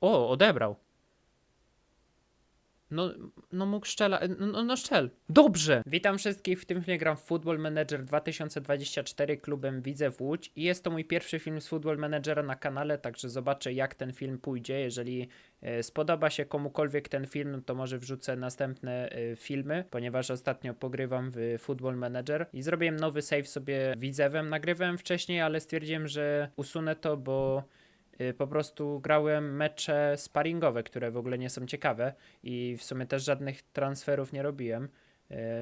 O, odebrał. No, no mógł szczela, no, no, no szczel. Dobrze! Witam wszystkich, w tym filmie gram w Football Manager 2024 klubem Widzew Łódź i jest to mój pierwszy film z Football Managera na kanale, także zobaczę jak ten film pójdzie. Jeżeli e, spodoba się komukolwiek ten film, to może wrzucę następne e, filmy, ponieważ ostatnio pogrywam w Football Manager i zrobiłem nowy save sobie Widzewem. Nagrywałem wcześniej, ale stwierdziłem, że usunę to, bo po prostu grałem mecze sparingowe, które w ogóle nie są ciekawe i w sumie też żadnych transferów nie robiłem.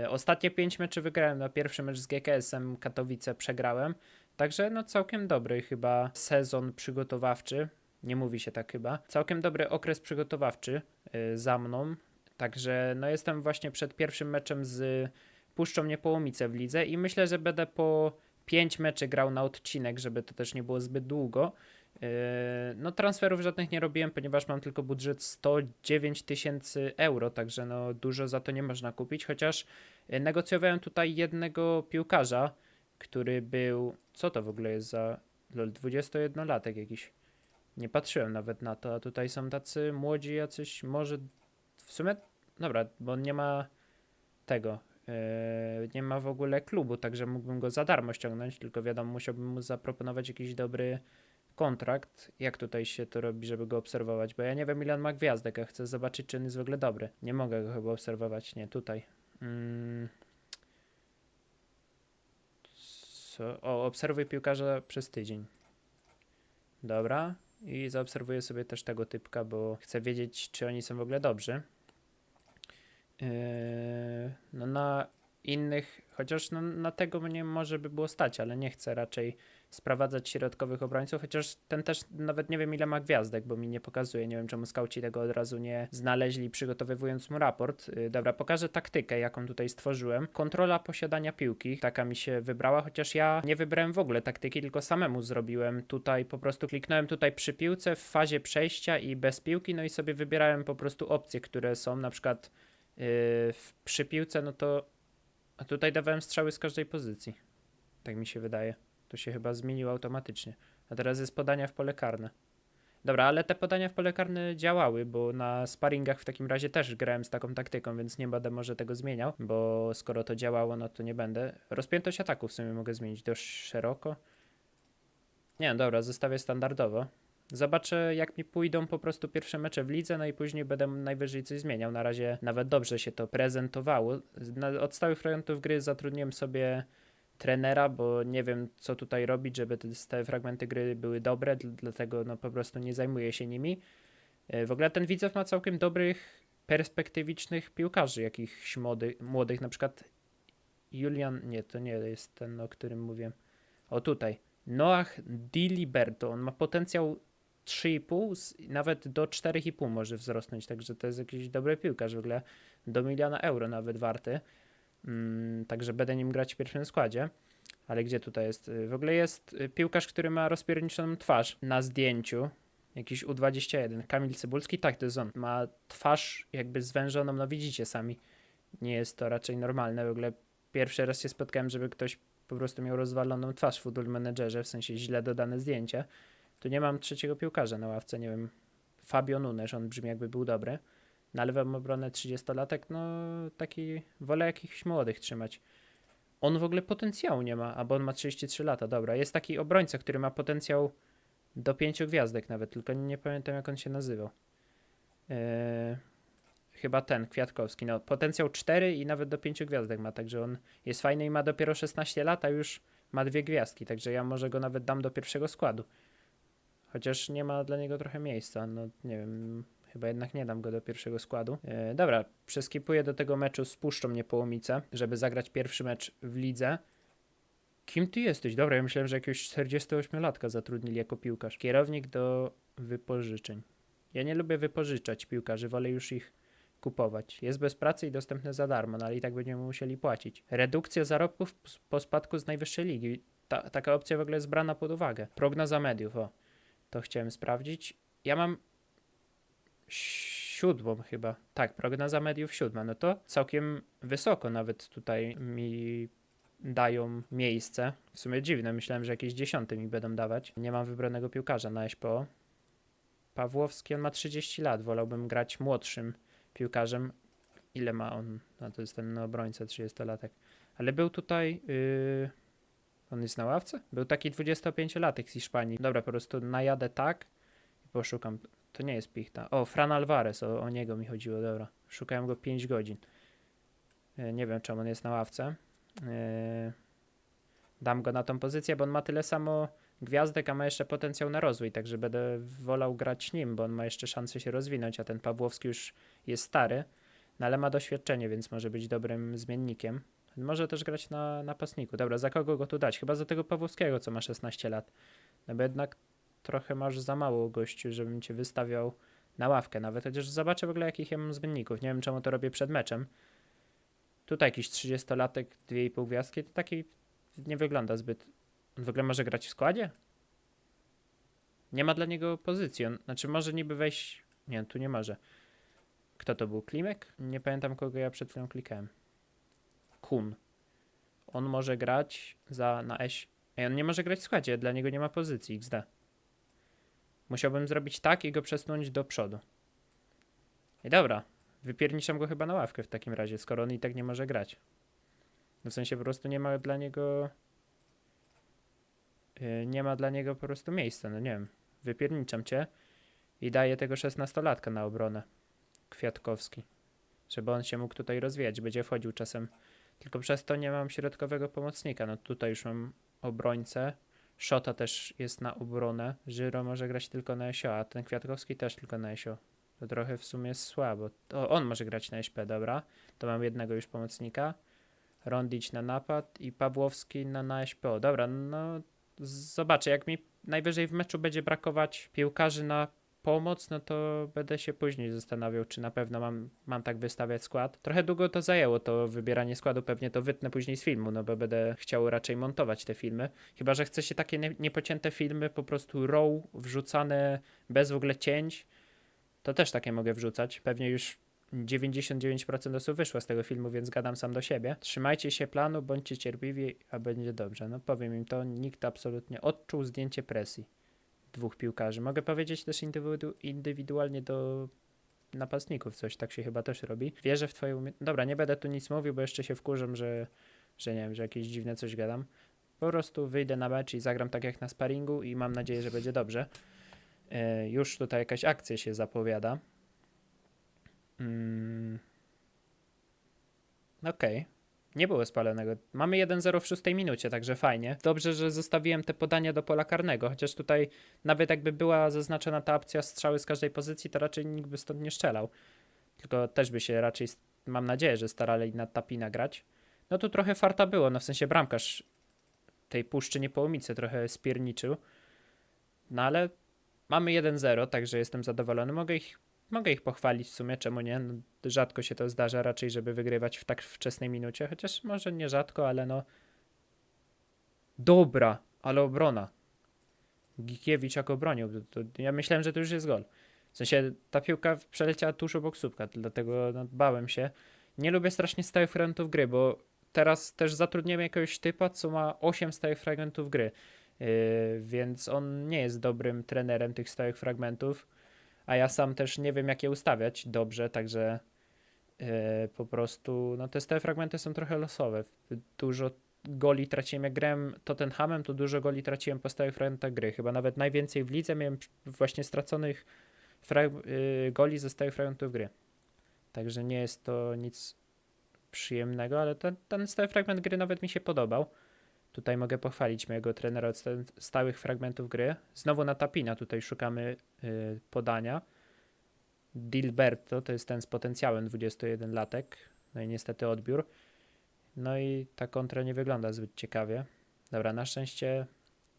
Y, Ostatnie pięć meczy wygrałem, no pierwszy mecz z GKS-em Katowice przegrałem, także no całkiem dobry chyba sezon przygotowawczy, nie mówi się tak chyba, całkiem dobry okres przygotowawczy y, za mną, także no jestem właśnie przed pierwszym meczem z Puszczą Niepołomice w lidze i myślę, że będę po pięć meczy grał na odcinek, żeby to też nie było zbyt długo. Yy, No, transferów żadnych nie robiłem, ponieważ mam tylko budżet 109 tysięcy euro, także no, dużo za to nie można kupić. Chociaż yy, negocjowałem tutaj jednego piłkarza, który był. Co to w ogóle jest za. Lol, 21-latek jakiś. Nie patrzyłem nawet na to, a tutaj są tacy młodzi jacyś, może w sumie. Dobra, bo nie ma tego. yy, Nie ma w ogóle klubu, także mógłbym go za darmo ściągnąć, tylko wiadomo, musiałbym mu zaproponować jakiś dobry kontrakt, jak tutaj się to robi, żeby go obserwować, bo ja nie wiem ile on ma gwiazdek, a chcę zobaczyć, czy on jest w ogóle dobry. Nie mogę go chyba obserwować, nie, tutaj. Mm. Co? O, obserwuj piłkarza przez tydzień. Dobra. I zaobserwuję sobie też tego typka, bo chcę wiedzieć, czy oni są w ogóle dobrzy. Yy, no na innych, chociaż no, na tego mnie może by było stać, ale nie chcę raczej sprowadzać środkowych obrońców, chociaż ten też nawet nie wiem ile ma gwiazdek, bo mi nie pokazuje. Nie wiem czemu skauci tego od razu nie znaleźli przygotowywując mu raport. Yy, dobra, pokażę taktykę, jaką tutaj stworzyłem. Kontrola posiadania piłki, taka mi się wybrała, chociaż ja nie wybrałem w ogóle taktyki, tylko samemu zrobiłem. Tutaj po prostu kliknąłem tutaj przy piłce w fazie przejścia i bez piłki, no i sobie wybierałem po prostu opcje, które są, na przykład yy, przy piłce, no to a tutaj dawałem strzały z każdej pozycji. Tak mi się wydaje. To się chyba zmieniło automatycznie. A teraz jest podania w pole karne. Dobra, ale te podania w pole karne działały, bo na sparingach w takim razie też grałem z taką taktyką, więc nie będę może tego zmieniał, bo skoro to działało, no to nie będę. Rozpiętość ataku w sumie mogę zmienić dość szeroko. Nie, dobra, zostawię standardowo. Zobaczę, jak mi pójdą po prostu pierwsze mecze w lidze, no i później będę najwyżej coś zmieniał. Na razie nawet dobrze się to prezentowało. Od stałych fragmentów gry zatrudniłem sobie trenera, bo nie wiem, co tutaj robić, żeby te fragmenty gry były dobre, dl- dlatego no po prostu nie zajmuję się nimi. E, W ogóle ten widzew ma całkiem dobrych, perspektywicznych piłkarzy, jakichś młody, młodych, na przykład Julian, nie, to nie jest ten, o którym mówiłem. O tutaj, Noach Di Liberto, on ma potencjał 3,5, z- nawet do 4,5 może wzrosnąć, także to jest jakiś dobry piłkarz w ogóle, do miliona euro nawet warty, mm, także będę nim grać w pierwszym składzie. Ale gdzie tutaj jest? Y, W ogóle jest y, piłkarz, który ma rozpierniczoną twarz na zdjęciu. Jakiś U21. Kamil Cybulski, tak, to jest on. Ma twarz jakby zwężoną, no widzicie sami. Nie jest to raczej normalne. W ogóle pierwszy raz się spotkałem, żeby ktoś po prostu miał rozwaloną twarz w Football Managerze, w sensie źle dodane zdjęcie. Tu nie mam trzeciego piłkarza na ławce, nie wiem. Fabio Nunes, on brzmi jakby był dobry. Na lewą obronę 30-latek, no taki, wolę jakichś młodych trzymać. On w ogóle potencjału nie ma, a bo on ma 33 lata, dobra. Jest taki obrońca, który ma potencjał do pięciu gwiazdek nawet, tylko nie pamiętam jak on się nazywał. Eee, chyba ten, Kwiatkowski. No, potencjał 4 i nawet do 5 gwiazdek ma, także on jest fajny i ma dopiero 16 lat, a już ma dwie gwiazdki, także ja może go nawet dam do pierwszego składu. Chociaż nie ma dla niego trochę miejsca, no nie wiem, chyba jednak nie dam go do pierwszego składu. E, dobra, przeskipuję do tego meczu z Puszczą Niepołomice, żeby zagrać pierwszy mecz w lidze. Kim ty jesteś? Dobra, ja myślałem, że jakiegoś 48-latka zatrudnili jako piłkarz. Kierownik do wypożyczeń. Ja nie lubię wypożyczać piłkarzy, wolę już ich kupować. Jest bez pracy i dostępne za darmo, no ale i tak będziemy musieli płacić. Redukcja zarobków po spadku z najwyższej ligi. Ta, taka opcja w ogóle jest brana pod uwagę. Prognoza mediów, o. To chciałem sprawdzić. Ja mam siódmą chyba. Tak, prognoza mediów siódma. No to całkiem wysoko nawet tutaj mi dają miejsce. W sumie dziwne, myślałem, że jakieś dziesiąte mi będą dawać. Nie mam wybranego piłkarza na SPO. Pawłowski, on ma 30 lat, wolałbym grać młodszym piłkarzem. Ile ma on? No to jest ten obrońca 30-latek. Ale był tutaj... Yy... On jest na ławce? Był taki 25-latek z Hiszpanii. Dobra, po prostu najadę tak i poszukam. To nie jest Pichta. O, Fran Alvarez, o, o niego mi chodziło, dobra. Szukałem go 5 godzin. E, Nie wiem, czemu on jest na ławce. E, Dam go na tą pozycję, bo on ma tyle samo gwiazdek, a ma jeszcze potencjał na rozwój, także będę wolał grać nim, bo on ma jeszcze szansę się rozwinąć, a ten Pawłowski już jest stary, no ale ma doświadczenie, więc może być dobrym zmiennikiem. Może też grać na napastniku. Dobra, za kogo go tu dać? Chyba za tego Pawłowskiego, co ma 16 lat. No bo jednak trochę masz za mało gościu, żebym cię wystawiał na ławkę nawet, chociaż zobaczę w ogóle jakich ja mam zmienników. Nie wiem czemu to robię przed meczem. Tutaj jakiś 30-latek, 2,5 gwiazdki, to taki nie wygląda zbyt... On w ogóle może grać w składzie? Nie ma dla niego pozycji. On, znaczy może niby wejść... Nie, tu nie może. Kto to był? Klimek? Nie pamiętam kogo ja przed chwilą klikałem. Kun. On może grać za na Eś. Ej, on nie może grać w składzie, dla niego nie ma pozycji XD. Musiałbym zrobić tak i go przesunąć do przodu. I dobra, wypierniczam go chyba na ławkę w takim razie, skoro on i tak nie może grać. No w sensie po prostu nie ma dla niego. Yy, nie ma dla niego po prostu miejsca, no nie wiem. Wypierniczam cię i daję tego 16-latka na obronę. Kwiatkowski. Żeby on się mógł tutaj rozwijać. Będzie wchodził czasem. Tylko przez to nie mam środkowego pomocnika. No tutaj już mam obrońcę. Szota też jest na obronę. Żyro może grać tylko na SO, a ten Kwiatkowski też tylko na SO. To trochę w sumie jest słabo. O, on może grać na SP, dobra. To mam jednego już pomocnika. Rondić na napad i Pawłowski na, na SPO. Dobra, no zobaczę. Jak mi najwyżej w meczu będzie brakować piłkarzy na pomoc, no to będę się później zastanawiał, czy na pewno mam, mam tak wystawiać skład. Trochę długo to zajęło, to wybieranie składu, pewnie to wytnę później z filmu, no bo będę chciał raczej montować te filmy. Chyba, że chce się takie nie- niepocięte filmy, po prostu raw, wrzucane bez w ogóle cięć, to też takie mogę wrzucać. Pewnie już 99% osób wyszło z tego filmu, więc gadam sam do siebie. Trzymajcie się planu, bądźcie cierpliwi, a będzie dobrze. No powiem im to, nikt absolutnie odczuł zdjęcie presji dwóch piłkarzy. Mogę powiedzieć też indywidu- indywidualnie do napastników, coś tak się chyba też robi. Wierzę w twoje umie... Dobra, nie będę tu nic mówił, bo jeszcze się wkurzę, że, że nie wiem, że jakieś dziwne coś gadam. Po prostu wyjdę na mecz i zagram tak jak na sparingu i mam nadzieję, że będzie dobrze. E, już tutaj jakaś akcja się zapowiada. Mm. Okej. Nie było spalonego. Mamy 1-0 w szóstej minucie, także fajnie. Dobrze, że zostawiłem te podania do pola karnego, chociaż tutaj nawet jakby była zaznaczona ta opcja strzały z każdej pozycji, to raczej nikt by stąd nie strzelał. Tylko też by się raczej, mam nadzieję, że starali na tapina grać. No tu trochę farta było, no w sensie bramkarz tej puszczy niepołomicy trochę spierniczył. No ale mamy 1-0, także jestem zadowolony. Mogę ich, mogę ich pochwalić w sumie, czemu nie? No, rzadko się to zdarza raczej, żeby wygrywać w tak wczesnej minucie, chociaż może nie rzadko, ale no. Dobra, ale obrona. Gikiewicz jak obronił. To, to, ja myślałem, że to już jest gol. W sensie ta piłka przeleciała tuż obok słupka, dlatego no, bałem się. Nie lubię strasznie stałych fragmentów gry, bo teraz też zatrudniłem jakiegoś typa, co ma 8 stałych fragmentów gry. Yy, więc on nie jest dobrym trenerem tych stałych fragmentów, a ja sam też nie wiem, jak je ustawiać dobrze, także yy, po prostu no te stałe fragmenty są trochę losowe. Dużo goli traciłem, jak grałem Tottenhamem, to dużo goli traciłem po stałych fragmentach gry. Chyba nawet najwięcej w lidze miałem właśnie straconych yy, goli ze stałych fragmentów gry. Także nie jest to nic przyjemnego, ale ten, ten stały fragment gry nawet mi się podobał. Tutaj mogę pochwalić mojego trenera od sta- stałych fragmentów gry. Znowu na tapina tutaj szukamy y, podania. Dilberto to jest ten z potencjałem 21 latek. No i niestety odbiór. No i ta kontra nie wygląda zbyt ciekawie. Dobra, na szczęście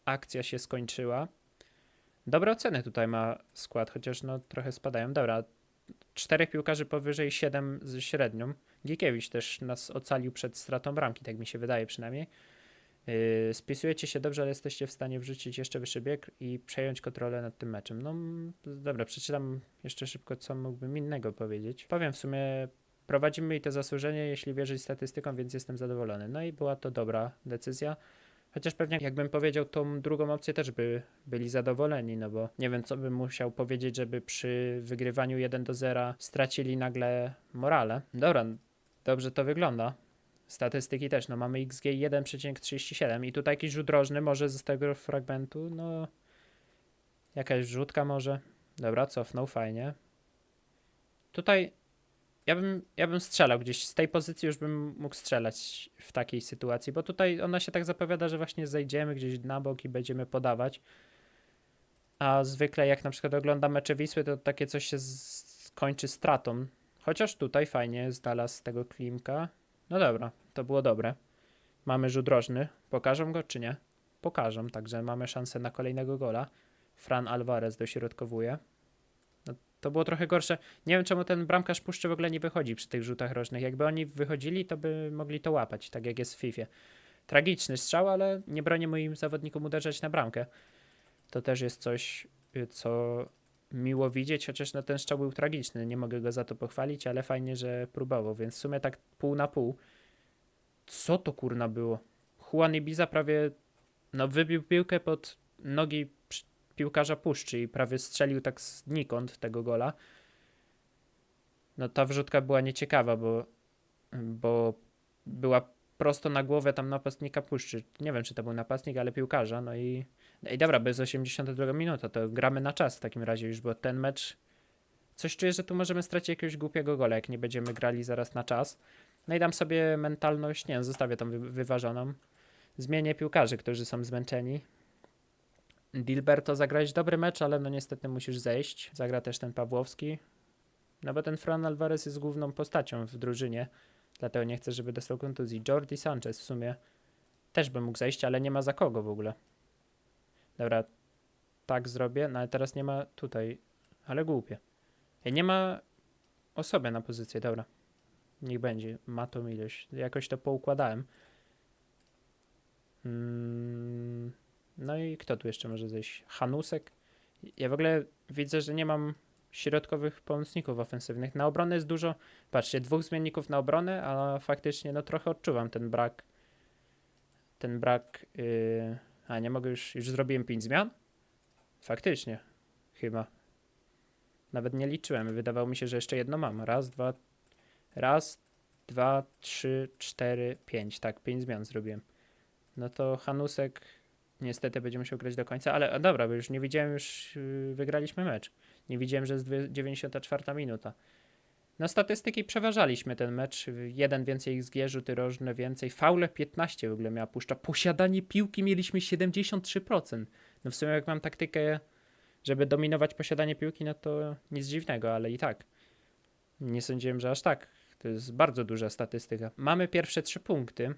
akcja się skończyła. Dobre oceny tutaj ma skład, chociaż no trochę spadają. Dobra, czterech piłkarzy powyżej 7 z średnią. Gikiewicz też nas ocalił przed stratą bramki, tak mi się wydaje przynajmniej. Yy, spisujecie się dobrze, ale jesteście w stanie wrzucić jeszcze wyższy bieg i przejąć kontrolę nad tym meczem. No dobra, przeczytam jeszcze szybko, co mógłbym innego powiedzieć. Powiem w sumie, prowadzimy i to zasłużenie, jeśli wierzyć statystykom, więc jestem zadowolony. No i była to dobra decyzja. Chociaż pewnie jakbym powiedział tą drugą opcję też by byli zadowoleni, no bo nie wiem co bym musiał powiedzieć, żeby przy wygrywaniu 1 do 0 stracili nagle morale. Dobra, dobrze to wygląda. Statystyki też, no mamy XG 1,37 i tutaj jakiś rzut drożny może z tego fragmentu, no jakaś rzutka może. Dobra, cofnął, fajnie. Tutaj ja bym, ja bym strzelał gdzieś z tej pozycji, już bym mógł strzelać w takiej sytuacji, bo tutaj ona się tak zapowiada, że właśnie zejdziemy gdzieś na bok i będziemy podawać. A zwykle jak na przykład oglądam mecze Wisły, to takie coś się skończy stratą. Chociaż tutaj fajnie znalazł tego klimka. No dobra, to było dobre. Mamy rzut rożny. Pokażą go czy nie? Pokażą, także mamy szansę na kolejnego gola. Fran Alvarez dośrodkowuje. No, to było trochę gorsze. Nie wiem, czemu ten bramkarz puszczy w ogóle nie wychodzi przy tych rzutach rożnych. Jakby oni wychodzili, to by mogli to łapać, tak jak jest w FIFA. Tragiczny strzał, ale nie bronię moim zawodnikom uderzać na bramkę. To też jest coś, co miło widzieć, chociaż no, ten strzał był tragiczny. Nie mogę go za to pochwalić, ale fajnie, że próbował, więc w sumie tak pół na pół. Co to kurna było? Juan Ibiza prawie no, wybił piłkę pod nogi piłkarza puszczy i prawie strzelił tak znikąd tego gola. No ta wrzutka była nieciekawa, bo, bo była prosto na głowę tam napastnika puszczy. Nie wiem, czy to był napastnik, ale piłkarza. No i, no i dobra, bez 82 minuta, to gramy na czas w takim razie już, bo ten mecz coś czuję, że tu możemy stracić jakiegoś głupiego gola, jak nie będziemy grali zaraz na czas. No i dam sobie mentalność, nie zostawię tą wy- wyważoną. Zmienię piłkarzy, którzy są zmęczeni. Dilberto zagrać dobry mecz, ale no niestety musisz zejść. Zagra też ten Pawłowski. No bo ten Fran Alvarez jest główną postacią w drużynie, dlatego nie chcę, żeby dostał kontuzji. Jordi Sanchez w sumie też by mógł zejść, ale nie ma za kogo w ogóle. Dobra, tak zrobię, no ale teraz nie ma tutaj, ale głupie. Ej, Nie ma osoby na pozycję, dobra. Niech będzie, ma tą ilość. Jakoś to poukładałem. Mm, no i kto tu jeszcze może zejść? Hanusek? Ja w ogóle widzę, że nie mam środkowych pomocników ofensywnych. Na obronę jest dużo, patrzcie, dwóch zmienników na obronę, a faktycznie no trochę odczuwam ten brak. Ten brak. Yy... A nie mogę już, już zrobiłem pięć zmian? Faktycznie, chyba. Nawet nie liczyłem. Wydawało mi się, że jeszcze jedno mam. Raz, dwa, raz, dwa, trzy, cztery, pięć. Tak, pięć zmian zrobiłem. No to Hanusek niestety będzie musiał grać do końca, ale dobra, bo już nie widziałem, już yy, wygraliśmy mecz. Nie widziałem, że jest dwie- 94 minuta. Na statystyki przeważaliśmy ten mecz. Jeden więcej XG, rzuty rożne więcej. Faule 15 w ogóle miała puszcza. Posiadanie piłki mieliśmy 73%. No w sumie jak mam taktykę, żeby dominować posiadanie piłki, no to nic dziwnego, ale i tak. Nie sądziłem, że aż tak. To jest bardzo duża statystyka. Mamy pierwsze trzy punkty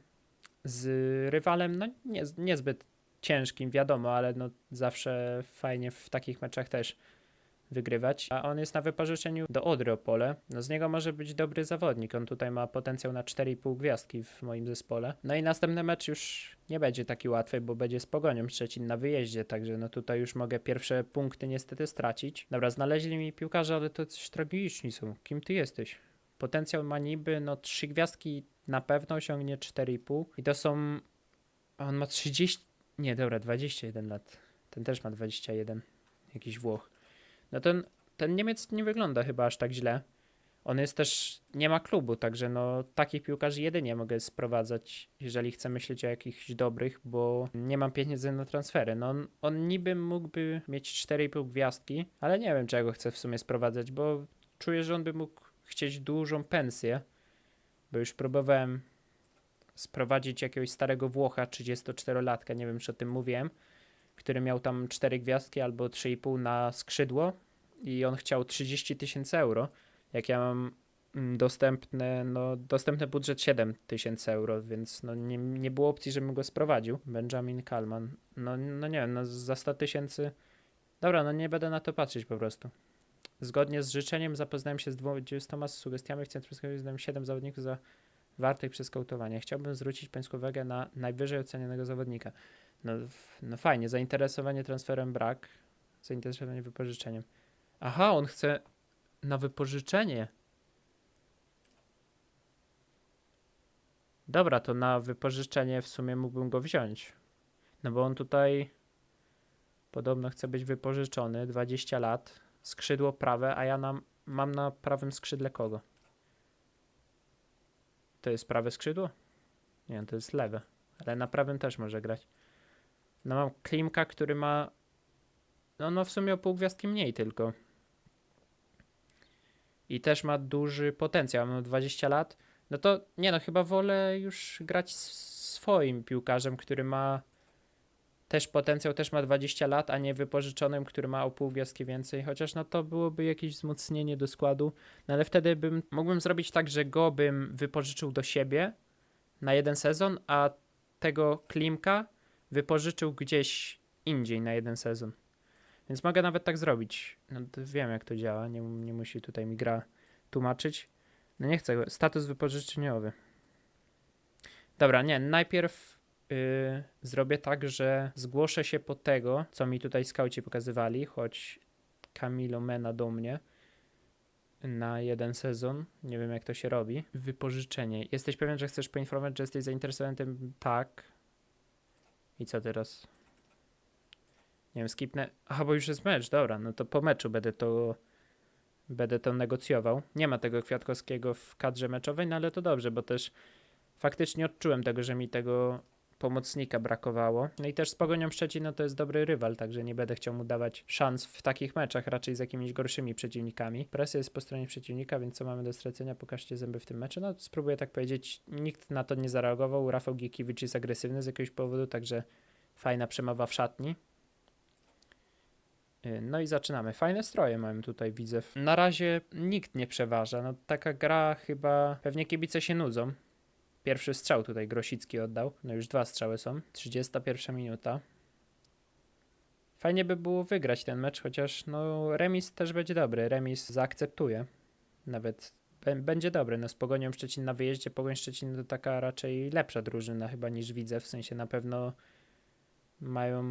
z rywalem, no nie, niezbyt ciężkim, wiadomo, ale no zawsze fajnie w takich meczach też wygrywać. A on jest na wypożyczeniu do Odry Opole. No z niego może być dobry zawodnik. On tutaj ma potencjał na 4,5 gwiazdki w moim zespole. No i następny mecz już nie będzie taki łatwy, bo będzie z Pogonią Szczecin na wyjeździe, także no tutaj już mogę pierwsze punkty niestety stracić. Dobra, znaleźli mi piłkarze, ale to coś tragiczni są. Kim ty jesteś? Potencjał ma niby, no 3 gwiazdki na pewno osiągnie 4,5 i to są... On ma 30... Nie, dobra, 21 lat. Ten też ma 21. Jakiś Włoch. No ten, ten Niemiec nie wygląda chyba aż tak źle. On jest też, nie ma klubu, także no takich piłkarzy jedynie mogę sprowadzać, jeżeli chcę myśleć o jakichś dobrych, bo nie mam pieniędzy na transfery. No on, on niby mógłby mieć 4,5 gwiazdki, ale nie wiem czego chcę w sumie sprowadzać, bo czuję, że on by mógł chcieć dużą pensję, bo już próbowałem sprowadzić jakiegoś starego Włocha, 34-latka, nie wiem czy o tym mówiłem, który miał tam 4 gwiazdki albo 3,5 na skrzydło i on chciał 30 tysięcy euro. Jak ja mam mm, dostępne, no, dostępny budżet 7 tysięcy euro, więc no, nie, nie było opcji, żebym go sprowadził. Benjamin Kalman. No, no nie wiem, no, za 100 tysięcy. Dobra, no nie będę na to patrzeć po prostu. Zgodnie z życzeniem zapoznałem się z 20 sugestiami w Centrum Skautingu, znałem 7 zawodników za wartych przeskautowania. Chciałbym zwrócić Pańską uwagę na najwyżej ocenianego zawodnika. No, no fajnie, zainteresowanie transferem brak, zainteresowanie wypożyczeniem. Aha, on chce na wypożyczenie. Dobra, to na wypożyczenie w sumie mógłbym go wziąć. No bo on tutaj podobno chce być wypożyczony, 20 lat, skrzydło prawe, a ja nam, mam na prawym skrzydle kogo? To jest prawe skrzydło? Nie, to jest lewe, ale na prawym też może grać. No mam Klimka, który ma, no, no w sumie o pół gwiazdki mniej tylko. I też ma duży potencjał, mam 20 lat. No to nie no, chyba wolę już grać swoim piłkarzem, który ma też potencjał, też ma 20 lat, a nie wypożyczonym, który ma o pół gwiazdki więcej. Chociaż no to byłoby jakieś wzmocnienie do składu. No ale wtedy bym mógłbym zrobić tak, że go bym wypożyczył do siebie na jeden sezon, a tego Klimka wypożyczył gdzieś indziej na jeden sezon. Więc mogę nawet tak zrobić. No wiem jak to działa, nie, nie musi tutaj mi gra tłumaczyć. No nie chcę, status wypożyczeniowy. Dobra, nie, najpierw yy, zrobię tak, że zgłoszę się po tego, co mi tutaj skauci pokazywali, choć Camilo Mena do mnie na jeden sezon. Nie wiem, jak to się robi. Wypożyczenie. Jesteś pewien, że chcesz poinformować, że jesteś zainteresowany tym? Tak. I co teraz? Nie wiem, skipnę. Aha, bo już jest mecz, dobra, no to po meczu będę to będę to negocjował. Nie ma tego Kwiatkowskiego w kadrze meczowej, no ale to dobrze, bo też faktycznie odczułem tego, że mi tego pomocnika brakowało. No i też z Pogonią Szczecin, no to jest dobry rywal, także nie będę chciał mu dawać szans w takich meczach, raczej z jakimiś gorszymi przeciwnikami. Presja jest po stronie przeciwnika, więc co mamy do stracenia? Pokażcie zęby w tym meczu. No spróbuję tak powiedzieć, nikt na to nie zareagował. Rafał Gikiewicz jest agresywny z jakiegoś powodu, także fajna przemowa w szatni. Y, No i zaczynamy. Fajne stroje mamy tutaj, widzę. Na razie nikt nie przeważa. No taka gra chyba... Pewnie kibice się nudzą. Pierwszy strzał tutaj Grosicki oddał. No już dwa strzały są. 31 minuta. Fajnie by było wygrać ten mecz, chociaż no remis też będzie dobry. Remis zaakceptuje. Nawet będzie dobry. No z Pogonią Szczecin na wyjeździe. Pogoń Szczecin to taka raczej lepsza drużyna chyba niż widzę. W sensie na pewno mają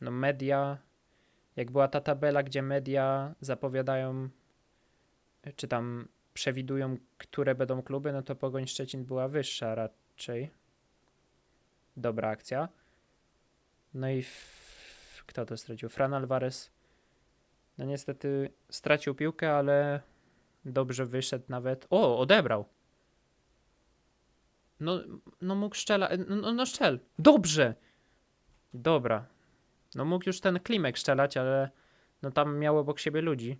no media jak była ta tabela, gdzie media zapowiadają, czy tam przewidują, które będą kluby, no to Pogoń Szczecin była wyższa raczej. Dobra akcja. No i f- kto to stracił? Fran Alvarez. No niestety stracił piłkę, ale dobrze wyszedł nawet. O, odebrał. No, no mógł szczela. No, no szczel. Dobrze. Dobra, no mógł już ten klimek strzelać, ale no tam miał obok siebie ludzi.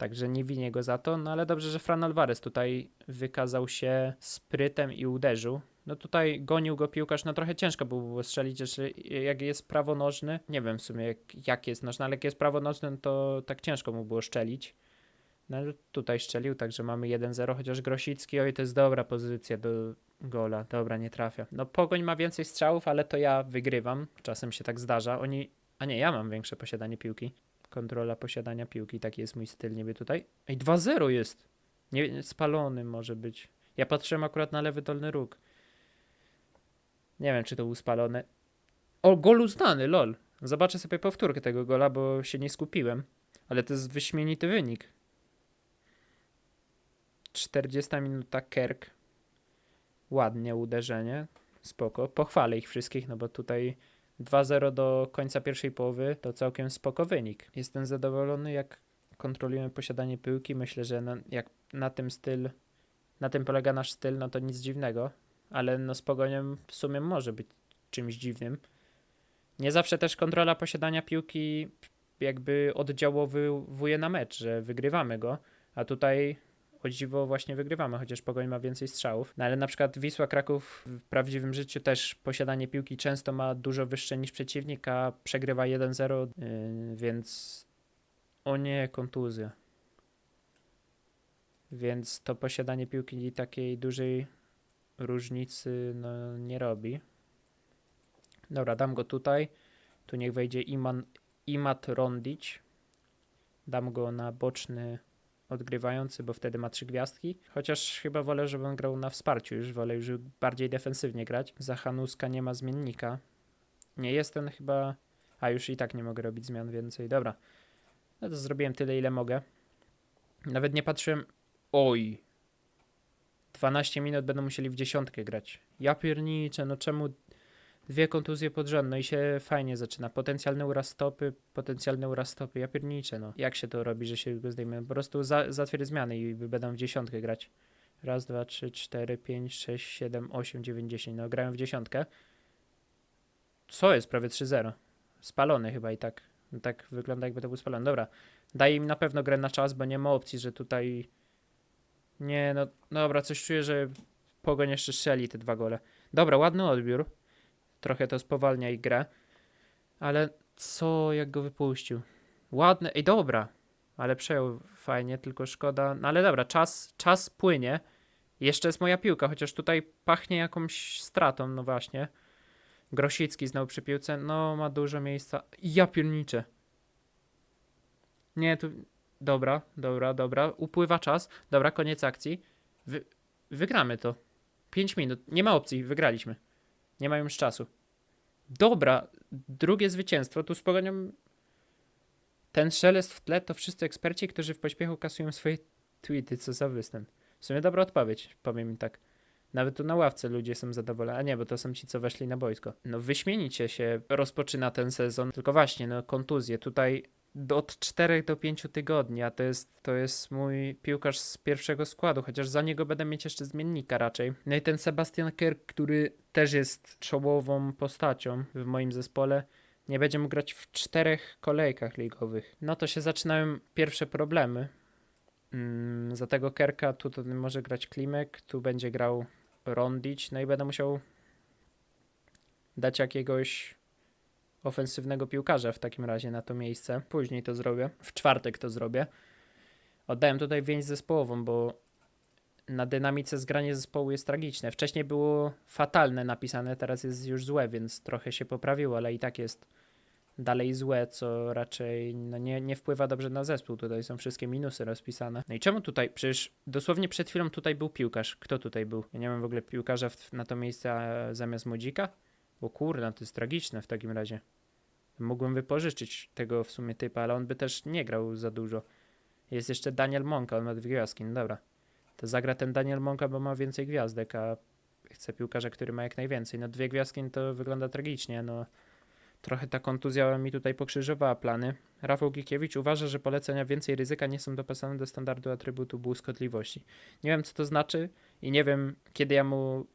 Także nie winię go za to, no ale dobrze, że Fran Alvarez tutaj wykazał się sprytem i uderzył. No tutaj gonił go piłkarz, no trochę ciężko było strzelić, jeszcze jak jest prawonożny, nie wiem w sumie jak, jak jest nożny, ale jak jest prawonożny, no to tak ciężko mu było szczelić. No tutaj szczelił, także mamy 1-0, chociaż Grosicki, oj to jest dobra pozycja do gola, dobra, nie trafia. No Pogoń ma więcej strzałów, ale to ja wygrywam, czasem się tak zdarza, oni a nie, ja mam większe posiadanie piłki. Kontrola posiadania piłki, taki jest mój styl niby tutaj. Ej, 2-0 jest. Nie, spalony może być. Ja patrzyłem akurat na lewy dolny róg. Nie wiem, czy to był spalony. O, gol uznany, lol. Zobaczę sobie powtórkę tego gola, bo się nie skupiłem. Ale to jest wyśmienity wynik. 40 minuta Kerk. Ładnie uderzenie. Spoko. Pochwalę ich wszystkich, no bo tutaj 2-0 do końca pierwszej połowy to całkiem spoko wynik. Jestem zadowolony, jak kontrolujemy posiadanie piłki. Myślę, że na, jak na tym styl, na tym polega nasz styl, no to nic dziwnego, ale no z w sumie może być czymś dziwnym. Nie zawsze też kontrola posiadania piłki jakby oddziałowuje na mecz, że wygrywamy go, a tutaj o dziwo właśnie wygrywamy, chociaż Pogoń ma więcej strzałów. No ale na przykład Wisła Kraków w prawdziwym życiu też posiadanie piłki często ma dużo wyższe niż przeciwnik, a przegrywa 1-0, yy, więc o nie, kontuzja. Więc to posiadanie piłki takiej dużej różnicy no, nie robi. Dobra, dam go tutaj. Tu niech wejdzie Iman, Imat Rondić. Dam go na boczny odgrywający, bo wtedy ma trzy gwiazdki. Chociaż chyba wolę, żeby on grał na wsparciu już, wolę już bardziej defensywnie grać. Za Hanuska nie ma zmiennika. Nie jest ten chyba... A już i tak nie mogę robić zmian więcej. Dobra. No to zrobiłem tyle, ile mogę. Nawet nie patrzyłem... Oj! 12 minut będą musieli w dziesiątkę grać. Ja pierniczę, no czemu Dwie kontuzje pod rząd, no i się fajnie zaczyna. Potencjalny uraz stopy, potencjalny uraz stopy. Ja pierniczę, no. Jak się to robi, że się go zdejmie? Po prostu za, zatwierdź zmiany i będą w dziesiątkę grać. Raz, dwa, trzy, cztery, pięć, sześć, siedem, osiem, dziewięć, dziesięć. No grają w dziesiątkę. Co jest? Prawie 3-0. Spalony chyba i tak. No tak wygląda jakby to był spalony. Dobra. Daje im na pewno grę na czas, bo nie ma opcji, że tutaj... Nie, no dobra, coś czuję, że Pogoń jeszcze strzeli te dwa gole. Dobra, ładny odbiór. Trochę to spowalnia ich grę. Ale co, jak go wypuścił? Ładny, ej dobra. Ale przejął fajnie, tylko szkoda. No ale dobra, czas, czas płynie. Jeszcze jest moja piłka, chociaż tutaj pachnie jakąś stratą, no właśnie. Grosicki znowu przy piłce, no ma dużo miejsca. Ja pierniczę. Nie, tu... Dobra, dobra, dobra. Upływa czas. Dobra, koniec akcji. Wy... Wygramy to. 5 minut. Nie ma opcji, wygraliśmy. Nie ma już czasu. Dobra, drugie zwycięstwo. Tu z Pogonią ten szelest w tle to wszyscy eksperci, którzy w pośpiechu kasują swoje tweety. Co za występ. W sumie dobra odpowiedź, powiem im tak. Nawet tu na ławce ludzie są zadowoleni. A nie, bo to są ci, co weszli na boisko. No wyśmienicie się rozpoczyna ten sezon. Tylko właśnie, no kontuzje. Tutaj od 4 do 5 tygodni, a to jest, to jest mój piłkarz z pierwszego składu, chociaż za niego będę mieć jeszcze zmiennika raczej. No i ten Sebastian Kerr, który też jest czołową postacią w moim zespole, nie będzie mógł grać w czterech kolejkach ligowych. No to się zaczynają pierwsze problemy. Mm, za tego Kerka tu to może grać Klimek, tu będzie grał Rondić, no i będę musiał dać jakiegoś ofensywnego piłkarza w takim razie na to miejsce. Później to zrobię. W czwartek to zrobię. Oddałem tutaj więź zespołową, bo na dynamice zgranie zespołu jest tragiczne. Wcześniej było fatalne napisane, teraz jest już złe, więc trochę się poprawiło, ale i tak jest dalej złe, co raczej no nie, nie wpływa dobrze na zespół. Tutaj są wszystkie minusy rozpisane. No i czemu tutaj? Przecież dosłownie przed chwilą tutaj był piłkarz. Kto tutaj był? Ja nie mam w ogóle piłkarza w, na to miejsce zamiast Modzika? Bo kurde, to jest tragiczne w takim razie. Mógłbym wypożyczyć tego w sumie typa, ale on by też nie grał za dużo. Jest jeszcze Daniel Monka, on ma dwie gwiazdki, no dobra. To zagra ten Daniel Monka, bo ma więcej gwiazdek, a chcę piłkarza, który ma jak najwięcej. No dwie gwiazdki no to wygląda tragicznie, no. Trochę ta kontuzja mi tutaj pokrzyżowała plany. Rafał Gikiewicz uważa, że polecenia więcej ryzyka nie są dopasowane do standardu atrybutu błyskotliwości. Nie wiem, co to znaczy i nie wiem, kiedy ja mu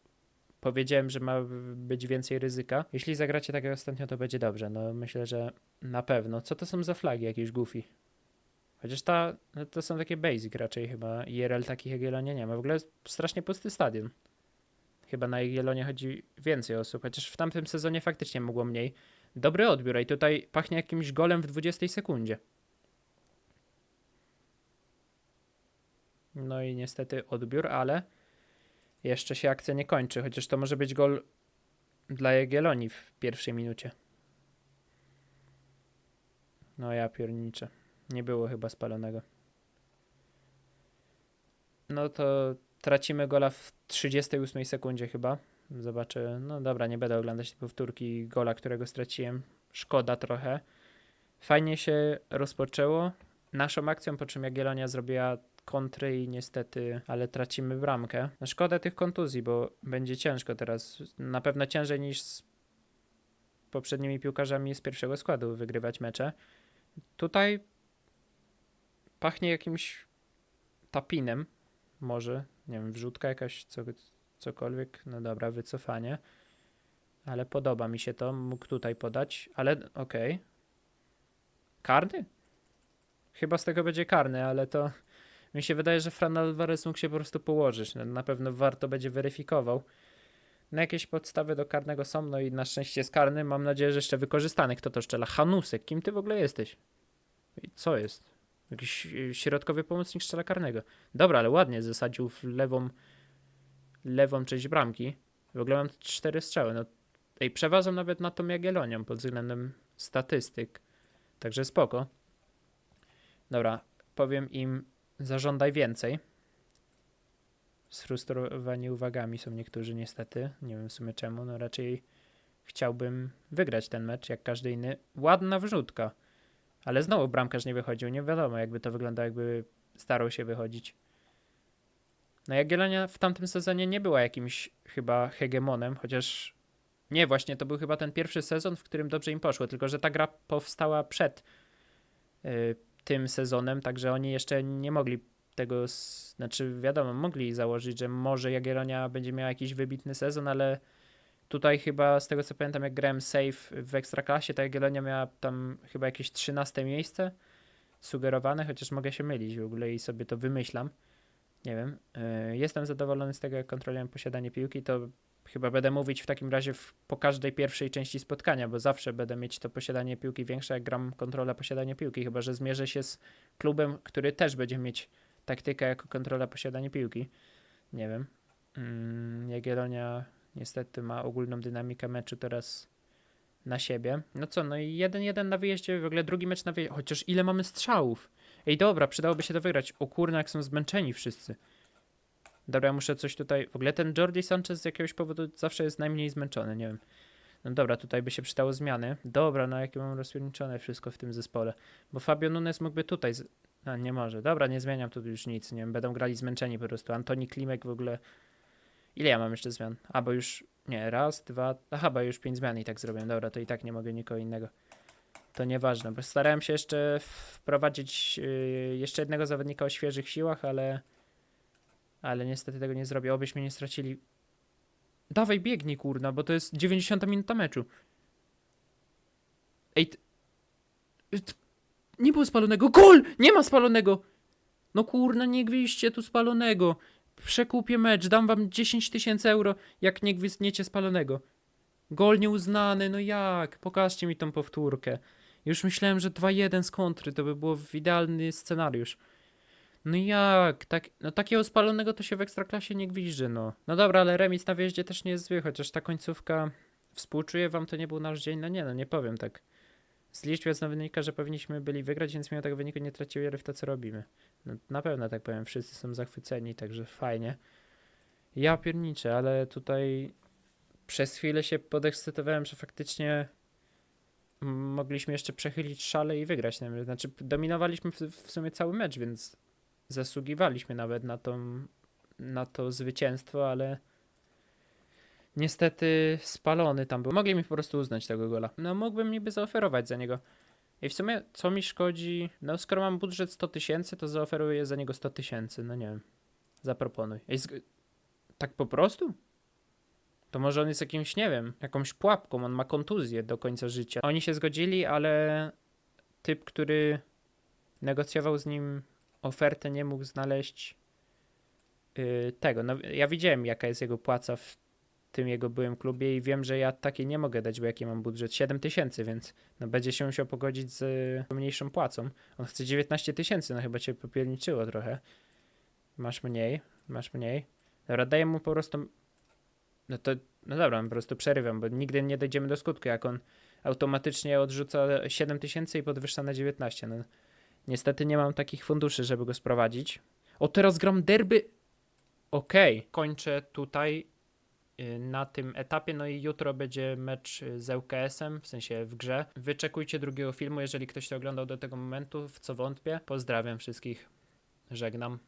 powiedziałem, że ma być więcej ryzyka. Jeśli zagracie tak jak ostatnio, to będzie dobrze. No myślę, że na pewno. Co to są za flagi jakieś goofy? Chociaż ta, no to są takie basic raczej chyba. IRL takich Jagiellonie nie ma. W ogóle strasznie pusty stadion. Chyba na Jagiellonie chodzi więcej osób, chociaż w tamtym sezonie faktycznie mogło mniej. Dobry odbiór i tutaj pachnie jakimś golem w 20 sekundzie. No i niestety odbiór, ale jeszcze się akcja nie kończy, chociaż to może być gol dla Jagiellonii w pierwszej minucie. No ja pierniczę. Nie było chyba spalonego. No to tracimy gola w 38 sekundzie chyba. Zobaczę. No dobra, nie będę oglądać powtórki gola, którego straciłem. Szkoda trochę. Fajnie się rozpoczęło naszą akcją, po czym Jagiellonia zrobiła kontry i niestety, ale tracimy bramkę. No szkoda tych kontuzji, bo będzie ciężko teraz. Na pewno ciężej niż z poprzednimi piłkarzami z pierwszego składu wygrywać mecze. Tutaj pachnie jakimś tapinem, może, nie wiem, wrzutka jakaś, co, cokolwiek. No dobra, wycofanie. Ale podoba mi się to, mógł tutaj podać, ale okej. Karny? Chyba z tego będzie karny, ale to mi się wydaje, że Fran Alvarez mógł się po prostu położyć. No, na pewno warto będzie weryfikował. No jakieś podstawy do karnego są, no i na szczęście jest karny. Mam nadzieję, że jeszcze wykorzystany. Kto to szczela? Hanusek, kim ty w ogóle jesteś? I co jest? Jakiś y, środkowy pomocnik strzela karnego. Dobra, ale ładnie zasadził w lewą lewą część bramki. W ogóle mam cztery strzały. No, ej, przeważam nawet nad tą Jagiellonią pod względem statystyk. Także spoko. Dobra, powiem im zażądaj więcej. Sfrustrowani uwagami są niektórzy niestety. Nie wiem w sumie czemu. No raczej chciałbym wygrać ten mecz jak każdy inny. Ładna wrzutka. Ale znowu bramkarz nie wychodził. Nie wiadomo jakby to wyglądało, jakby starał się wychodzić. No Jagiellonia w tamtym sezonie nie była jakimś chyba hegemonem, chociaż Nie, właśnie to był chyba ten pierwszy sezon, w którym dobrze im poszło, tylko że ta gra powstała przed y, tym sezonem, także oni jeszcze nie mogli tego, znaczy wiadomo, mogli założyć, że może Jagiellonia będzie miała jakiś wybitny sezon, ale tutaj chyba z tego co pamiętam, jak grałem save w Ekstraklasie, to Jagiellonia miała tam chyba jakieś 13 miejsce sugerowane, chociaż mogę się mylić w ogóle i sobie to wymyślam. Nie wiem. Y, Jestem zadowolony z tego, jak kontroluję posiadanie piłki. To chyba będę mówić w takim razie w, po każdej pierwszej części spotkania, bo zawsze będę mieć to posiadanie piłki większe, jak gram kontrolę posiadania piłki, chyba że zmierzę się z klubem, który też będzie mieć taktykę jako kontrola posiadania piłki. Nie wiem. Mm, Jagiellonia niestety ma ogólną dynamikę meczu teraz na siebie. No co, no i 1-1 na wyjeździe, w ogóle drugi mecz na wyjeździe. Chociaż ile mamy strzałów? Ej, dobra, przydałoby się to wygrać. O kurna, jak są zmęczeni wszyscy. Dobra, muszę coś tutaj... W ogóle ten Jordi Sanchez z jakiegoś powodu zawsze jest najmniej zmęczony, nie wiem. No dobra, tutaj by się przydało zmiany. Dobra, no jakie mam rozpierniczone wszystko w tym zespole. Bo Fabio Nunes mógłby tutaj... Z... A, nie może. Dobra, nie zmieniam tu już nic, nie wiem. Będą grali zmęczeni po prostu. Antoni Klimek w ogóle... Ile ja mam jeszcze zmian? A, bo już... Nie, raz, dwa... Aha, bo już pięć zmian i tak zrobiłem. Dobra, to i tak nie mogę nikogo innego. To nieważne, bo starałem się jeszcze wprowadzić yy, jeszcze jednego zawodnika o świeżych siłach, ale... Ale niestety tego nie zrobię. Obyśmy nie stracili. Dawaj, biegnij, kurna, bo to jest 90 minuta meczu. Ej, t... t... nie było spalonego. Gol! Nie ma spalonego! No kurna, nie gwizdźcie tu spalonego. Przekupię mecz, dam wam 10 tysięcy euro, jak nie gwizdniecie spalonego. Gol nieuznany, no jak? Pokażcie mi tą powtórkę. Już myślałem, że 2-1 z kontry to by było idealny scenariusz. No jak? Tak, no takiego spalonego to się w Ekstraklasie nie gwizdży, no. No dobra, ale remis na wjeździe też nie jest zły, chociaż ta końcówka... Współczuję wam, to nie był nasz dzień, no nie, no nie powiem tak. Z liczby jasno wynika, że powinniśmy byli wygrać, więc mimo tego wyniku nie tracił wiary w to, co robimy. No na pewno tak powiem, wszyscy są zachwyceni, także fajnie. Ja pierniczę, ale tutaj przez chwilę się podekscytowałem, że faktycznie mogliśmy jeszcze przechylić szale i wygrać. Znaczy dominowaliśmy w, w sumie cały mecz, więc zasługiwaliśmy nawet na, tą, na to zwycięstwo, ale niestety spalony tam był. Mogli mi po prostu uznać tego gola. No mógłbym niby zaoferować za niego. I w sumie co mi szkodzi? No skoro mam budżet 100 tysięcy, to zaoferuję za niego 100 tysięcy. No nie wiem. Zaproponuj. Ej, tak po prostu? To może on jest jakimś, nie wiem, jakąś pułapką, on ma kontuzję do końca życia. Oni się zgodzili, ale typ, który negocjował z nim ofertę, nie mógł znaleźć yy, tego. No, ja widziałem, jaka jest jego płaca w tym jego byłym klubie i wiem, że ja takiej nie mogę dać, bo jaki mam budżet 7 tysięcy, więc no, będzie się musiał pogodzić z y, mniejszą płacą. On chce 19 tysięcy, no chyba cię popierniczyło trochę. Masz mniej, masz mniej. Dobra, daję mu po prostu no to, no dobra, po prostu przerywam, bo nigdy nie dojdziemy do skutku, jak on automatycznie odrzuca 7 tysięcy i podwyższa na 19. No, niestety nie mam takich funduszy, żeby go sprowadzić. O, teraz gram derby. Okej, kończę tutaj y, na tym etapie, no i jutro będzie mecz y, z ŁKS-em, w sensie w grze. Wyczekujcie drugiego filmu, jeżeli ktoś to oglądał do tego momentu, w co wątpię. Pozdrawiam wszystkich, żegnam.